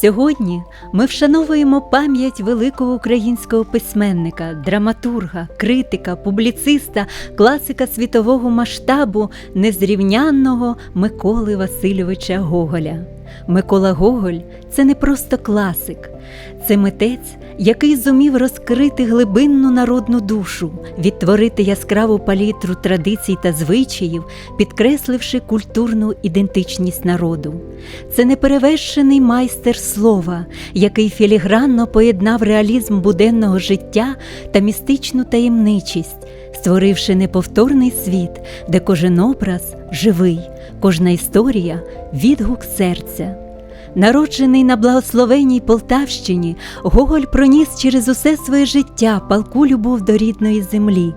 Сьогодні ми вшановуємо пам'ять великого українського письменника, драматурга, критика, публіциста, класика світового масштабу, незрівнянного Миколи Васильовича Гоголя. Микола Гоголь це не просто класик, це митець, який зумів розкрити глибинну народну душу, відтворити яскраву палітру традицій та звичаїв, підкресливши культурну ідентичність народу. Це неперевершений майстер слова, який філігранно поєднав реалізм буденного життя та містичну таємничість, створивши неповторний світ, де кожен образ живий, кожна історія відгук серця. Народжений на благословенній Полтавщині, Гоголь проніс через усе своє життя палку любов до рідної землі,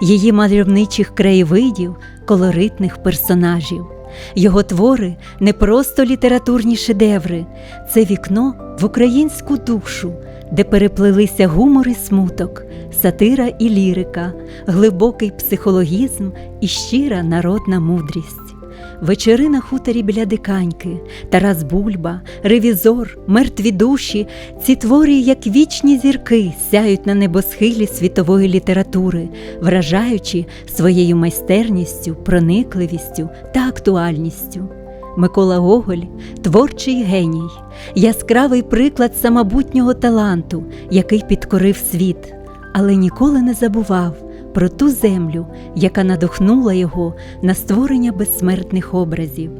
її мальовничих краєвидів, колоритних персонажів. Його твори не просто літературні шедеври, це вікно в українську душу, де переплелися гумор і смуток, сатира і лірика, глибокий психологізм і щира народна мудрість. Вечори на хуторі біля диканьки, Тарас Бульба, Ревізор, мертві душі, ці твори, як вічні зірки, сяють на небосхилі світової літератури, вражаючи своєю майстерністю, проникливістю та актуальністю. Микола Гоголь творчий геній, яскравий приклад самобутнього таланту, який підкорив світ, але ніколи не забував про ту землю, яка надохнула його на створення безсмертних образів.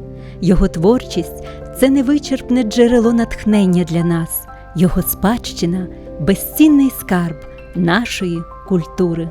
Його творчість це невичерпне джерело натхнення для нас, його спадщина безцінний скарб нашої культури.